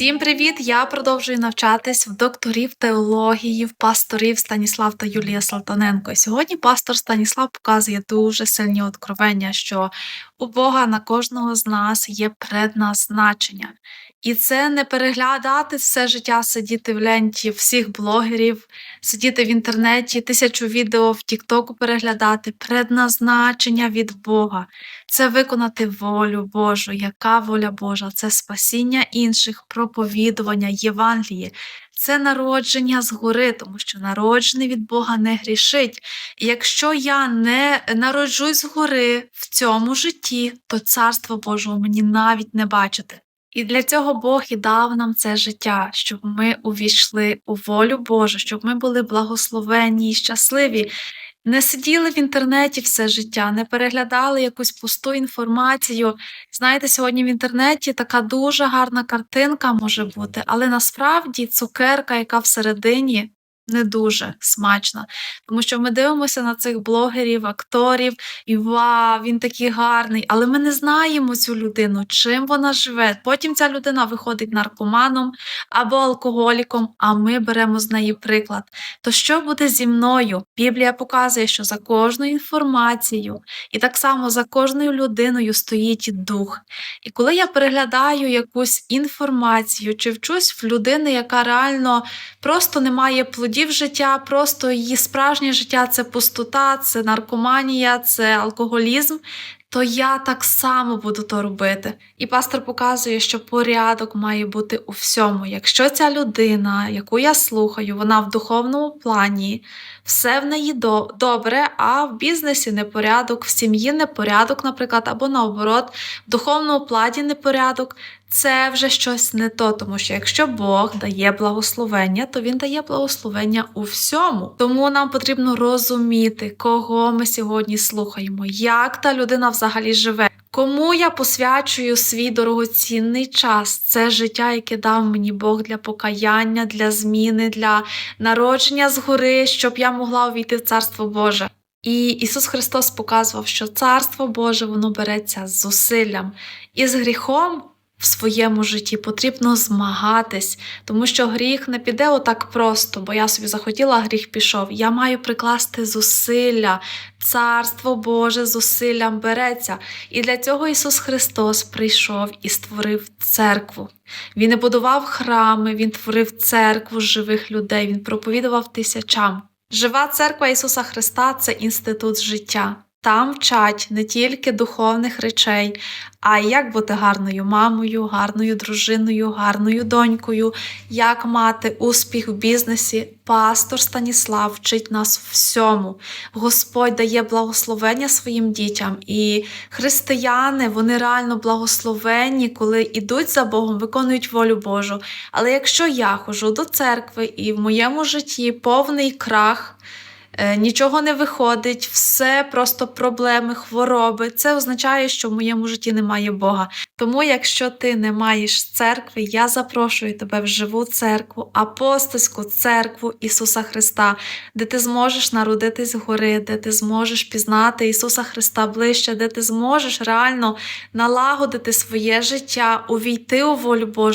Всім привіт! Я продовжую навчатись в докторів теології, в пасторів Станіслав та Юлія Салтаненко. Сьогодні пастор Станіслав показує дуже сильні откровення, що у Бога на кожного з нас є предназначення. І це не переглядати все життя, сидіти в ленті всіх блогерів, сидіти в інтернеті, тисячу відео в Тіктоку переглядати. Предназначення від Бога це виконати волю Божу. Яка воля Божа? Це спасіння інших, проповідування Євангелії, це народження згори, тому що народжений від Бога не грішить. І якщо я не народжусь згори в цьому житті, то царство Божого мені навіть не бачити. І для цього Бог і дав нам це життя, щоб ми увійшли у волю Божу, щоб ми були благословенні і щасливі. Не сиділи в інтернеті все життя, не переглядали якусь пусту інформацію. Знаєте, сьогодні в інтернеті така дуже гарна картинка може бути, але насправді цукерка, яка всередині, не дуже смачна. Тому що ми дивимося на цих блогерів, акторів, і вау, він такий гарний, але ми не знаємо цю людину, чим вона живе. Потім ця людина виходить наркоманом або алкоголіком, а ми беремо з неї приклад. То що буде зі мною? Біблія показує, що за кожною інформацією і так само за кожною людиною стоїть дух. І коли я переглядаю якусь інформацію чи вчусь в людини, яка реально просто не має плодів життя, просто її справжнє життя це пустота, це наркоманія, це алкоголізм. То я так само буду то робити. І пастор показує, що порядок має бути у всьому. Якщо ця людина, яку я слухаю, вона в духовному плані, все в неї добре, а в бізнесі непорядок, в сім'ї непорядок, наприклад, або наоборот, в духовному плані непорядок, це вже щось не то, тому що якщо Бог дає благословення, то Він дає благословення у всьому. Тому нам потрібно розуміти, кого ми сьогодні слухаємо, як та людина взагалі живе. Кому я посвячую свій дорогоцінний час, це життя, яке дав мені Бог для покаяння, для зміни, для народження згори, щоб я могла увійти в Царство Боже. І Ісус Христос показував, що Царство Боже воно береться з зусиллям і з гріхом в своєму житті потрібно змагатись, тому що гріх не піде отак просто, бо я собі захотіла, а гріх пішов. Я маю прикласти зусилля, царство Боже зусиллям береться. І для цього Ісус Христос прийшов і створив церкву. Він не будував храми, Він творив церкву живих людей, Він проповідував тисячам. Жива церква Ісуса Христа це інститут життя. Там вчать не тільки духовних речей, а як бути гарною мамою, гарною дружиною, гарною донькою, як мати успіх в бізнесі. Пастор Станіслав вчить нас всьому. Господь дає благословення своїм дітям, і християни вони реально благословенні, коли йдуть за Богом, виконують волю Божу. Але якщо я ходжу до церкви і в моєму житті повний крах. Е, Нічого не виходить, все просто проблеми, хвороби. Це означає, що в моєму житті немає Бога. Тому, якщо ти не маєш церкви, я запрошую тебе в живу церкву, апостольську церкву Ісуса Христа, де ти зможеш народитись згори, де ти зможеш пізнати Ісуса Христа ближче, де ти зможеш реально налагодити своє життя, увійти у волю Божу.